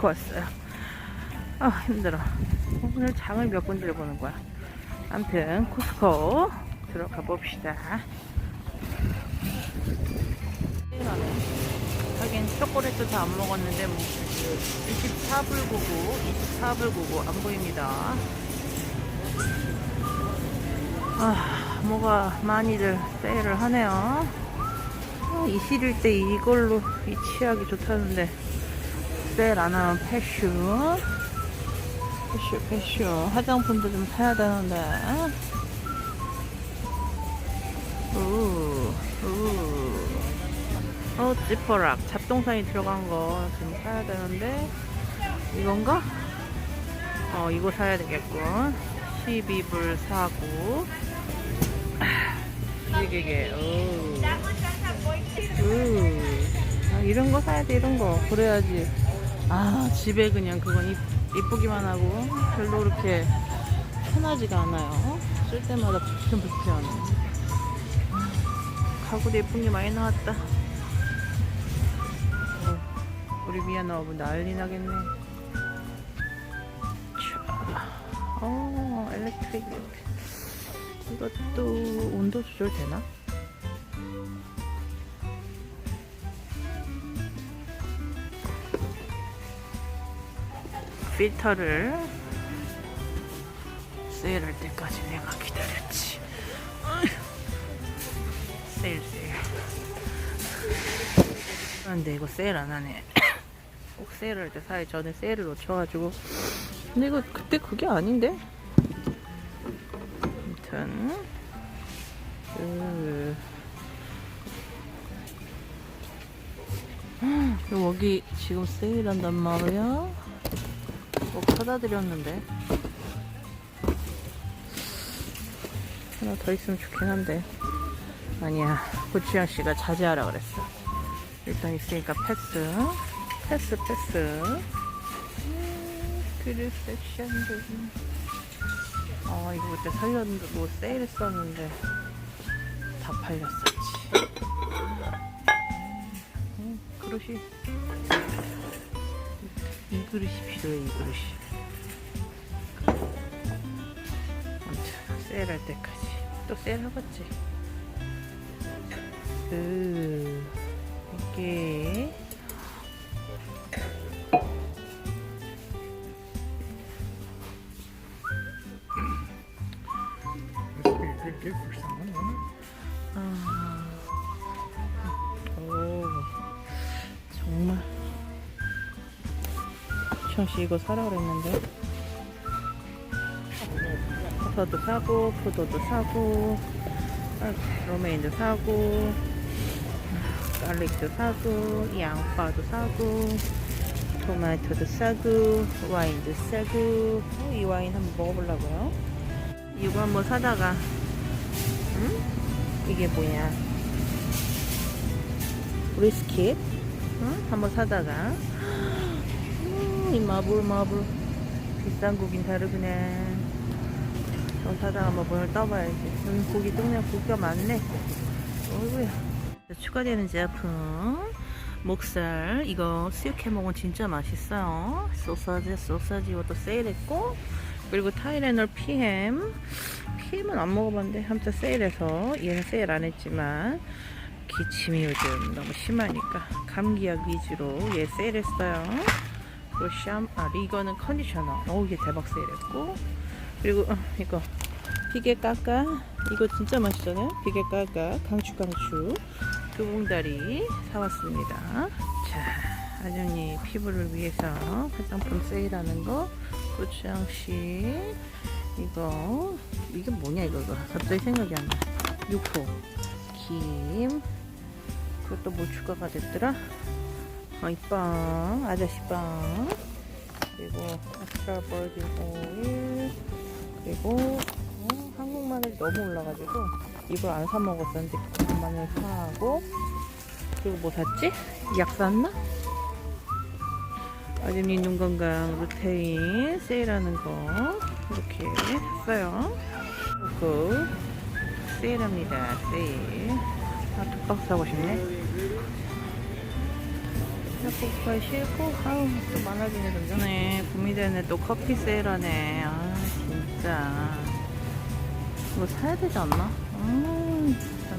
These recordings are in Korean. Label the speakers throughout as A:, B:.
A: 코스코 왔어요. 아 힘들어. 오늘 장을 몇 군데를 보는 거야. 아무튼 코스코 들어가 봅시다. 하긴 초콜릿도 다 안 먹었는데 뭐 24불 99, 24불 99안 보입니다. 아, 뭐가 많이들 세일을 하네요. 아, 이 시릴 때 이걸로 이 치약이 좋다는데 하면 패슈. 패슈 패슈. 화장품도 좀 사야 되는데. 우, 우. 어, 지퍼락. 잡동사니 들어간 거좀 사야 되는데. 이건가? 어 이거 사야 되겠군. 12불 사고. 이게 오. 우. 아, 이런 거 사야 돼 이런 거. 그래야지 아 집에 그냥 그건 이, 이쁘기만 하고 별로 그렇게 편하지가 않아요. 쓸 때마다 불편불편 가구도 예쁜 게 많이 나왔다. 어, 우리 미아나 어부 난리 나겠네. 자, 어 엘렉트릭. 이것도 온도 조절 되나? 필터를 세일할 때까지 내가 기다렸지. 세일 세일. 그런데 이거 세일 안 하네. 꼭 세일할 때 사야 전에 세일을 놓쳐가지고. 근데 이거 그때 그게 아닌데? 아무튼. 그... 여기 지금 세일한단 말이야. 꼭 사다 드렸는데. 하나 더 있으면 좋긴 한데. 아니야. 고추양 씨가 자제하라 그랬어. 일단 있으니까 패스. 패스 패스. 음, 그릇 섹션도 아 이거 그때 뭐 세일했었는데 다 팔렸었지. 음, 그릇이 이 그릇이 필요해 이 그릇이 아무튼 세일할 때까지. 또 세일하겠지? 으 이게 가끔씩 이거 사라 그랬는데. 버터도 사고 포도도 사고 아, 로메인도 사고 갈릭도 사고 양파도 사고 토마토도 사고 와인도 사고. 어, 이 와인 한번 먹어보려고요. 이거 한번 사다가 응? 이게 뭐야? 리스킷? 응? 한번 사다가. 이 마블 마블. 비싼 고긴 다르구나 저 사다가 한번 문을 떠봐야지. 음, 고기 또 그냥 고기가 많네. 어이구야. 추가되는 제품. 목살. 이거 수육해 먹으면 진짜 맛있어요. 소사지 소사지 이것도 세일했고. 그리고 타이레놀 PM PM은 안 먹어봤는데 아무튼 세일해서 얘는 세일 안 했지만 기침이 요즘 너무 심하니까 감기약 위주로 얘 세일했어요 그리고 샴, 아 이거는 컨디셔너. 오 이게 대박 세일했고. 그리고 어, 이거. 비계 까까 이거 진짜 맛있잖아요. 비계 까까 강추 강추. 두 봉다리 사왔습니다. 자 아주니 피부를 위해서 화장품 세일하는 거. 고추장씨. 이거. 이게 뭐냐 이거 이거. 갑자기 생각이 안 나. 육포 김. 그것도 뭐 추가가 됐더라 어, 이빵 아저씨 빵 그리고 엑스트라 버진 오일 그리고 어, 한국 마늘이 너무 올라가지고 이걸 안 사 먹었었는데 그 마늘 사고 그리고 뭐 샀지? 약 샀나? 아주니 눈 건강 루테인 세일하는 거 이렇게 샀어요. 그리고 세일합니다. 세일. 아, 독박 사고 싶네. 약국가 싫고 아우 또 많아지네 점점 네 구미대네 또 커피 세일하네. 아 진짜. 이거 사야 되지 않나? 음 진짜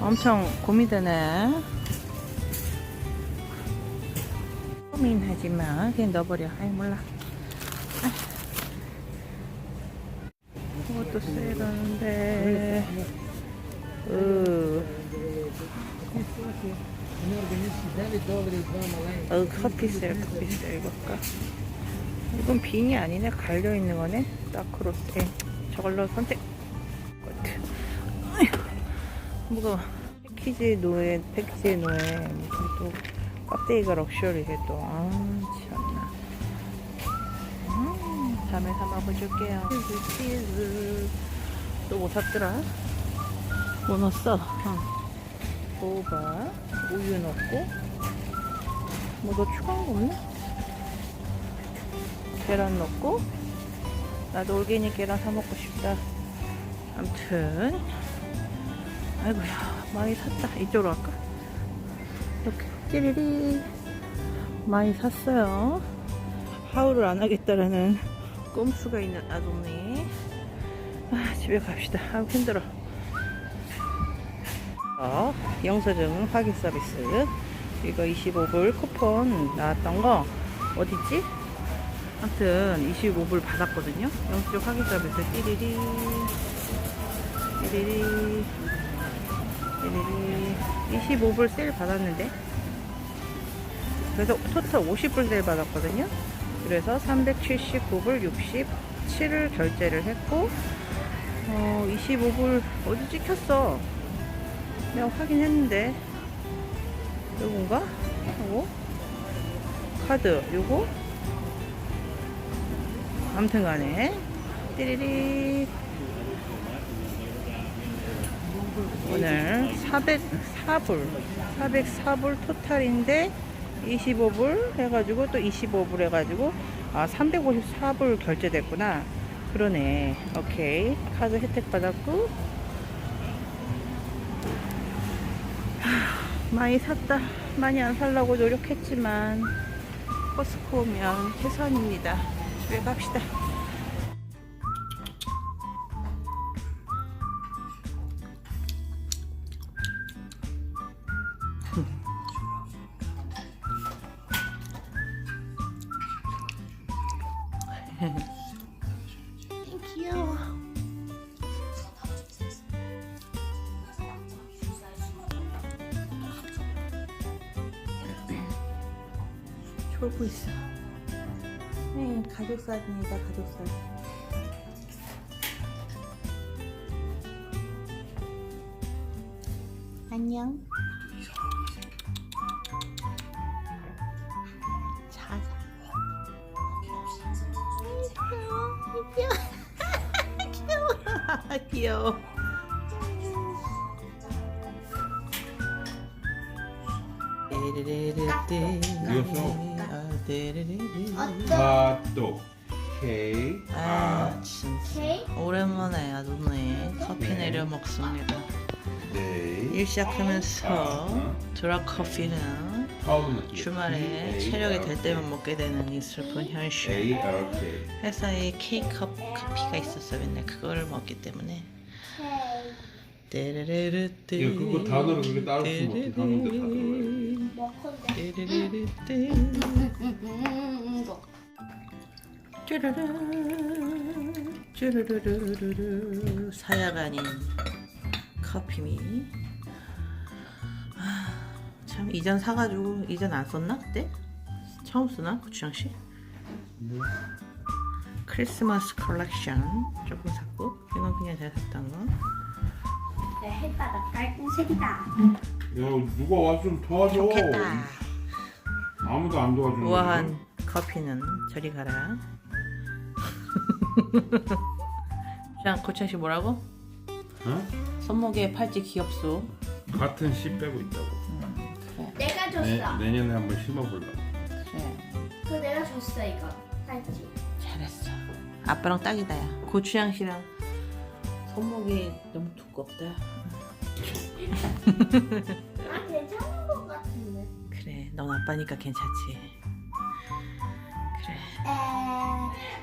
A: 엄청 고민되네. 고민하지마 그냥 넣어버려. 아이 몰라. 아. 이것도 세일하는데. 으 어, 커피 셀, 커피 셀, 이거 할까? 이건 빙이 아니네. 갈려있는 거네. 다크로스. 에, 저걸로 선택. 뭐가, 패키지 노예, 패키지 노예. 무슨 또, 껍데기가 럭셔리해 또. 아, 참나. 음, 다음에 담아보실게요. 치즈, 치즈. 또 뭐 샀더라? 뭐 넣었어? 어. 호박, 우유 넣고, 뭐 더 추가한 거 없나? 계란 넣고, 나도 올게닉 계란 사 먹고 싶다. 암튼, 아이고야, 많이 샀다. 이쪽으로 갈까? 이렇게, 찌리리. 많이 샀어요. 하울을 안 하겠다라는 꼼수가 있는 아동네. 아, 집에 갑시다. 아우, 힘들어. 어, 영수증 확인 서비스. 이거 25불 쿠폰 나왔던 거 어딨지? 아무튼 25불 받았거든요. 영수증 확인 서비스. 띠리리. 띠리리. 띠리리. 25불 세일 받았는데. 그래서 토탈 50불 세일 받았거든요. 그래서 379불 67을 결제를 했고 어, 25불 어디 찍혔어 내가 확인했는데 요건가? 요거? 카드 요거? 아무튼 간에 띠리리 오늘 404불 404불 토탈인데 25불 해가지고 또 25불 해가지고 아 354불 결제됐구나 그러네 오케이 카드 혜택 받았고 많이 샀다. 많이 안 살라고 노력했지만 코스코 오면 최선입니다. 집에 갑시다. 졸고 있어. 네, 가족 사진이다, 가족 사진. 안녕. 자자. 귀여워. 귀여워. 귀여워.
B: 핫도 K 아아
A: 진짜 오랜만에 아도네 커피
B: 네.
A: 내려 먹습니다.
B: 네.
A: 일 시작하면서 드라 커피는 주말에 체력이 될 때만 먹게 되는 이 슬픈 현실. 회사에 K컵 커피가 있었어 맨날. 그거를 먹기 때문에.
B: 야, 그거 단어를 그렇게 따로 쓰면 어떻게 단어인데 다
A: 떼르르르뜨 쭈르르 쭈르르르르르 사야가 아닌 커피미 아, 참 이전 사가지고 이전 안 썼나 그때? 처음 쓰나 고추장씨? 크리스마스 컬렉션 조금 샀고 이건 그냥 제가 샀던 거
C: 내 햇바닥 빨간색이다.
B: 야 누가 와서 좀 도와줘
A: 좋겠다
B: 아무도 안 도와주는
A: 우아한 커피는 저리 가라 자 고추장씨 뭐라고?
B: 어?
A: 손목에 팔찌 귀엽소
B: 같은 씨 빼고 있다고
A: 그래
C: 내가 줬어.
B: 내, 내년에 한번 심어볼라
A: 그래
C: 그 내가 줬어 이거. 알지?
A: 잘했어. 아빠랑 딱이다 야. 고추장 씨랑 손목이 너무 두껍다.
C: 아 괜찮은 것 같은데.
A: 넌 아빠니까 괜찮지. 그래.
C: 에.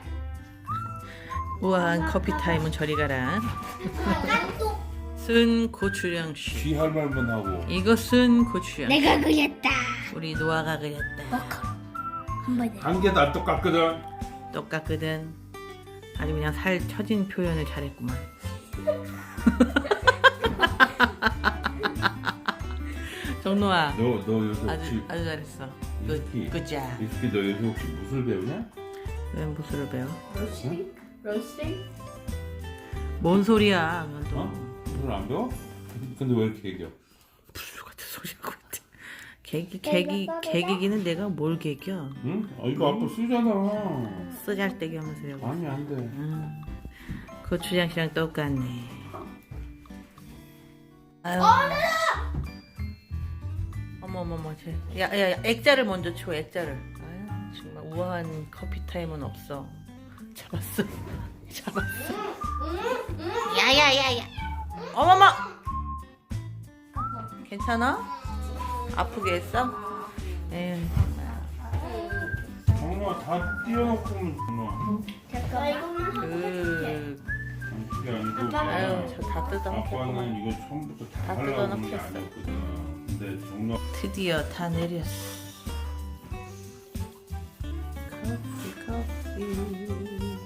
A: 우아한 커피 타임은 저리 가라.
C: 또
A: 쓴 고추장 씨.
B: 귀할 말만 하고.
A: 이것은 고추장.
C: 내가 그렸다.
A: 우리 노아가 그렸다.
C: 한번 해.
B: 한 개도 안 똑같거든.
A: 똑같거든. 아주 그냥 살 처진 표현을 잘했구만. 정노아
B: 너, 너 요새
A: 아주
B: 혹시
A: 아주 잘했어.
B: 이스키.
A: 그 그자.
B: 이스키 너 요새 혹시 무술 배우냐?
A: 왜 무술을 배워?
C: 로스팅? 로스팅?
A: 뭔 소리야? 그건 또
B: 어? 무술 안 배워? 근데 왜 이렇게 얘기해?
A: 무술 같은 소리 하고 있대. 개기 개기 개기기는 내가 뭘 개겨?
B: 응? 아, 이거 아빠 쓰잖아.
A: 쓰잘데기 하면서 여기.
B: 아니 안 돼.
A: 음, 고추장 씨랑 똑같네. 아유. 어머 어머 어머, 쟤. 야, 야, 야, 액자를 먼저 줘, 액자를. 아유, 정말 우아한 커피 타임은 없어. 잡았어, 잡았어. 야야야야. 어머머. 괜찮아? 아프게 했어? 에휴.
B: 정말 다 띄워놓고 오면 정말.
C: 잠깐 이거만 하고
A: 으, 아유, 저 다 뜯어먹겠구만.
B: 아빠는 이거 처음부터 다
A: 다
B: 하려고 하는 게
A: 뜯어놓겠어.
B: 아니었거든. 근데 정말
A: 드디어 다 내렸어. 커피 커피.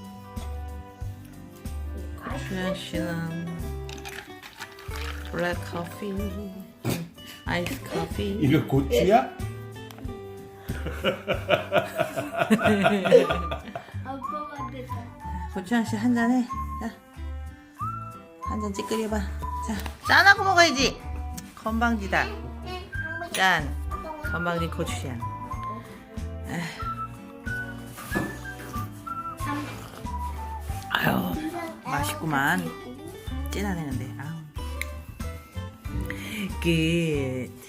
A: 주현 씨는 블랙 커피, 아이스 커피.
B: 이거 고추야?
C: 아빠가 됐다.
A: 고추현 씨 한잔 해. 자, 한잔 찌끄려봐. 자, 짠하고 먹어야지. 건방지다. 짠. 건방진 고추향. 아유, 맛있구만. 진하네 근데. 아우. 끝.